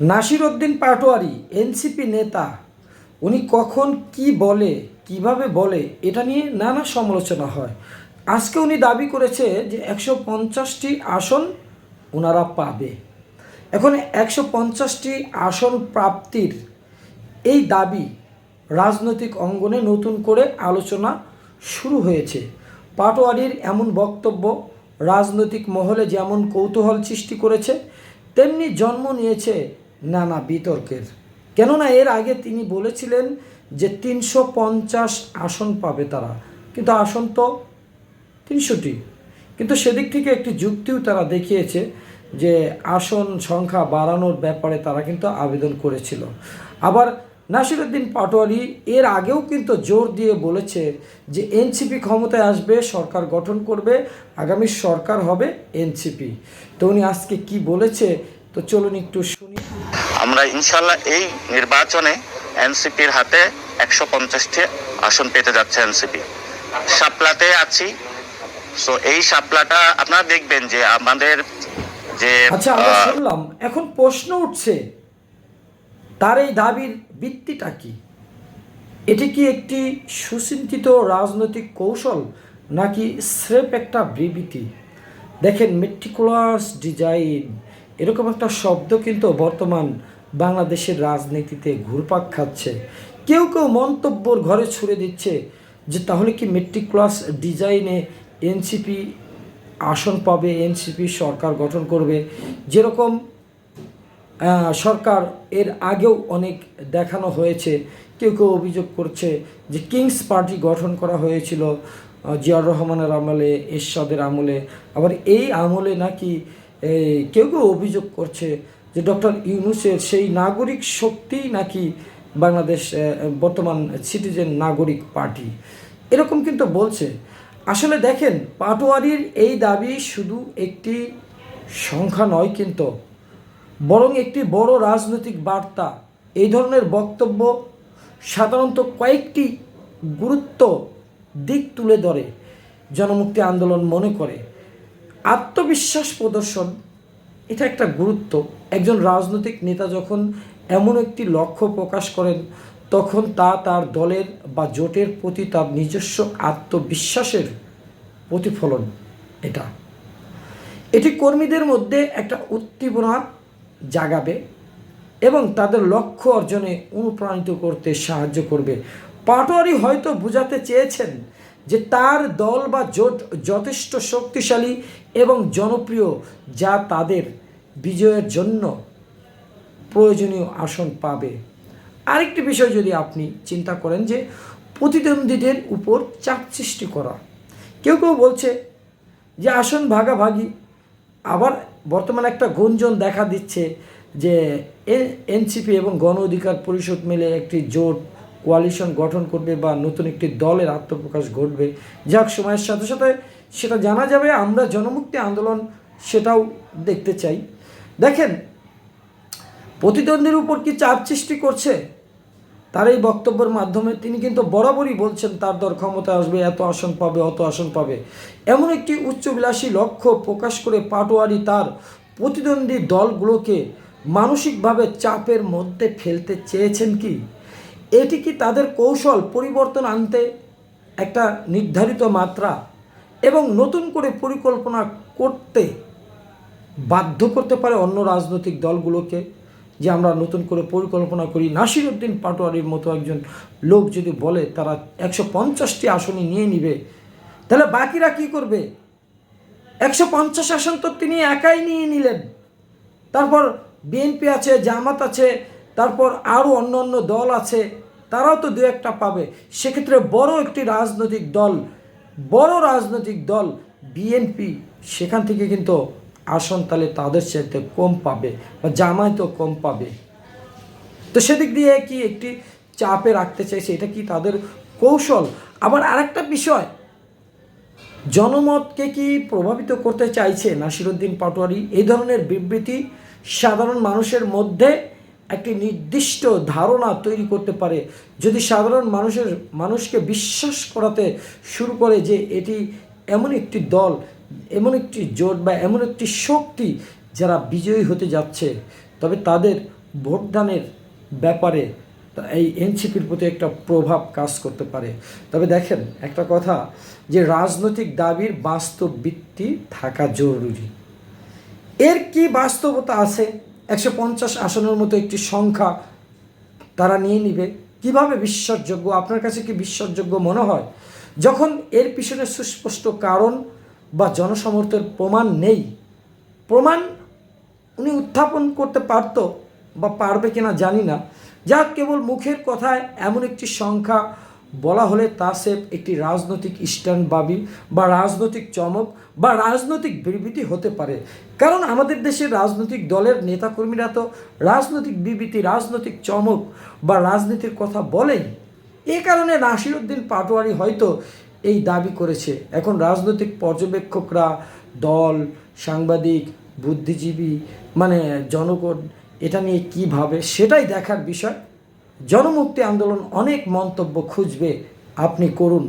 Nasir Uddin Patwari, NCP নেতা, উনি কখন কি বলে, কীভাবে বলে, এটা নিয়ে নানা সমালোচনা হয়। আজকে উনি দাবি করেছে যে একশো পঞ্চাশটি আসন ওনারা পাবে। এখন একশো পঞ্চাশটি আসন প্রাপ্তির এই দাবি রাজনৈতিক অঙ্গনে নতুন করে আলোচনা শুরু হয়েছে। পাটোয়ারির এমন বক্তব্য রাজনৈতিক মহলে যেমন কৌতূহল সৃষ্টি করেছে, তেমনি জন্ম নিয়েছে নানা বিতর্কের। কেননা এর আগে তিনি বলেছিলেন যে তিনশো পঞ্চাশ আসন পাবে তারা। কিন্তু আসন তো তিনশোটি। কিন্তু সেদিক থেকে একটি যুক্তিও তারা দেখিয়েছে যে আসন সংখ্যা বাড়ানোর ব্যাপারে তারা কিন্তু আবেদন করেছিল। আবার নাসিরুদ্দিন পাটোয়ারি এর আগেও কিন্তু জোর দিয়ে বলেছে যে এনসিপি ক্ষমতায় আসবে, সরকার গঠন করবে, আগামী সরকার হবে এনসিপি। তো উনি আজকে কি বলেছে? তো চলুন একটু শুনি। আমরা ইনশাল্লাহ এই নির্বাচনে এনসিপির হাতে একশো পঞ্চাশটি আসন পেতে যাচ্ছে এনসিপি। শাপলাতে আছি। সো এই শাপলাটা আপনারা দেখবেন যে আমাদের যে আচ্ছা আমরা শুনলাম। এখন প্রশ্ন উঠছে তার এই দাবির ভিত্তিটা কি? এটি কি একটি সুচিন্তিত রাজনৈতিক কৌশল নাকি স্রেফ একটা বিবৃতি? দেখেন মেট্রিকুলাস ডিজাইন এরকম একটা শব্দ কিন্তু বর্তমান বাংলাদেশের রাজনীতিতে ঘুরপাক খাচ্ছে। কেউ কেউ মন্তব্যর ঘরে ছুড়ে দিচ্ছে যে, তাহলে কি মেট্রিক ক্লাস ডিজাইনে এনসিপি আসন পাবে? এনসিপি সরকার গঠন করবে? যেরকম সরকার এর আগেও অনেক দেখানো হয়েছে। কেউ কেউ অভিযোগ করছে যে কিংস পার্টি গঠন করা হয়েছিল জিয়াউর রহমানের আমলে, এরশাদের আমলে। আবার এই আমলে নাকি কেউ কেউ অভিযোগ করছে যে ডক্টর ইউনুসের সেই নাগরিক শক্তিই নাকি বাংলাদেশ বর্তমান সিটিজেন নাগরিক পার্টি। এরকম কিন্তু বলছে। আসলে দেখেন, পাটোয়ারির এই দাবি শুধু একটি সংখ্যা নয় কিন্তু, বরং একটি বড় রাজনৈতিক বার্তা। এই ধরনের বক্তব্য সাধারণত কয়েকটি গুরুত্ব দিক তুলে ধরে। জনমুক্তি আন্দোলন মনে করে। আত্মবিশ্বাস প্রদর্শন এটা একটা গুরুত্ব। একজন রাজনৈতিক নেতা যখন এমন একটি লক্ষ্য প্রকাশ করেন, তখন তা তার দলের বা জোটের প্রতি তার নিজস্ব আত্মবিশ্বাসের প্রতিফলন এটা। এটি কর্মীদের মধ্যে একটা উদ্দীপনা জাগাবে এবং তাদের লক্ষ্য অর্জনে অনুপ্রাণিত করতে সাহায্য করবে। পাটোয়ারি হয়তো বোঝাতে চেয়েছেন যে তার দল বা জোট যথেষ্ট শক্তিশালী এবং জনপ্রিয়, যা তাদের বিজয়ের জন্য প্রয়োজনীয় আসন পাবে। আরেকটি বিষয় যদি আপনি চিন্তা করেন যে, প্রতিদ্বন্দ্বীদের উপর চাপ সৃষ্টি করা। কেউ কেউ বলছে যে, আসন ভাগাভাগি। আবার বর্তমানে একটা গুঞ্জন দেখা দিচ্ছে যে এনসিপি এবং গণ অধিকার পরিষদ মিলে একটি জোট কোয়ালিশন গঠন করবে বা নতুন একটি দলের আত্মপ্রকাশ ঘটবে। যাক, সময়ের সাথে সাথে সেটা জানা যাবে, আমরা জনমুক্তি আন্দোলন সেটাও দেখতে চাই। দেখেন, প্রতিদ্বন্দ্বীর উপর কি চাপ সৃষ্টি করছে? তার এই বক্তব্যের মাধ্যমে তিনি কিন্তু বরাবরই বলছেন, তার দর ক্ষমতা আসবে, এত আসন পাবে, অত আসন পাবে। এমন একটি উচ্চবিলাসী লক্ষ্য প্রকাশ করে পাটোয়ারি তার প্রতিদ্বন্দ্বী দলগুলোকে মানসিকভাবে চাপের মধ্যে ফেলতে চেয়েছেন কি? এটি কি তাদের কৌশল পরিবর্তন আনতে একটা নির্ধারিত মাত্রা এবং নতুন করে পরিকল্পনা করতে বাধ্য করতে পারে অন্য রাজনৈতিক দলগুলোকে? যে আমরা নতুন করে পরিকল্পনা করি। নাসির উদ্দিন পাটোয়ারির মতো একজন লোক যদি বলে, তারা একশো পঞ্চাশটি আসনই নিয়ে নিবে, তাহলে বাকিরা কি করবে? একশো পঞ্চাশ আসন তো তিনি একাই নিয়ে নিলেন। তারপর বিএনপি আছে, জামাত আছে তারপর আরও অন্য অন্য দল আছে, তারাও তো দু একটা পাবে। সেক্ষেত্রে বড় একটি রাজনৈতিক দল, বড় রাজনৈতিক দল বিএনপি, সেখান থেকে কিন্তু আসন তাহলে তাদের চাইতে কম পাবে বা জামায়াতও কম পাবে। তো সেদিক দিয়ে কি একটি চাপে রাখতে চাইছে, এটা কি তাদের কৌশল? আবার আরেকটা বিষয়, জনমতকে কি প্রভাবিত করতে চাইছে নাসিরুদ্দিন পাটোয়ারি? এই ধরনের বিবৃতি সাধারণ মানুষের মধ্যে একটি নির্দিষ্ট ধারণা তৈরি করতে পারে। যদি সাধারণ মানুষের, মানুষকে বিশ্বাস করাতে শুরু করে যে এটি এমন একটি দল, এমন একটি জোট বা এমন একটি শক্তি যারা বিজয়ী হতে যাচ্ছে, তবে তাদের ভোটদানের ব্যাপারে এই এনসিপির প্রতি একটা প্রভাব কাজ করতে পারে। তবে দেখেন, একটা কথা যে রাজনৈতিক দাবির বাস্তব ভিত্তি থাকা জরুরি। এর কি বাস্তবতা আছে? একশো পঞ্চাশ আসনের মতো একটি সংখ্যা তারা নিয়ে নিবে। কীভাবে বিশ্বাসযোগ্য আপনার কাছে কি বিশ্বাসযোগ্য মনে হয়? যখন এর পিছনে সুস্পষ্ট কারণ বা জনসমর্থের প্রমাণ নেই, প্রমাণ উনি উত্থাপন করতে পারতো বা পারবে কিনা জানি না। যা কেবল মুখের কথায় এমন একটি সংখ্যা বলা হলে তা সে একটি রাজনৈতিক স্ট্যান্ডবাবি বা রাজনৈতিক চমক বা রাজনৈতিক বিবৃতি হতে পারে। কারণ আমাদের দেশের রাজনৈতিক দলের নেতাকর্মীরা তো রাজনৈতিক বিবৃতি, রাজনৈতিক চমক বা রাজনীতির কথা বলেই। এ কারণে নাসিরুদ্দিন পাটোয়ারি হয়তো এই দাবি করেছে। এখন রাজনৈতিক পর্যবেক্ষকরা, দল, সাংবাদিক, বুদ্ধিজীবী মানে জনগণ, এটা নিয়ে কী ভাবে সেটাই দেখার বিষয়। জনমুক্তি আন্দোলন অনেক মন্তব্য খুঁজবে। আপনি করুন।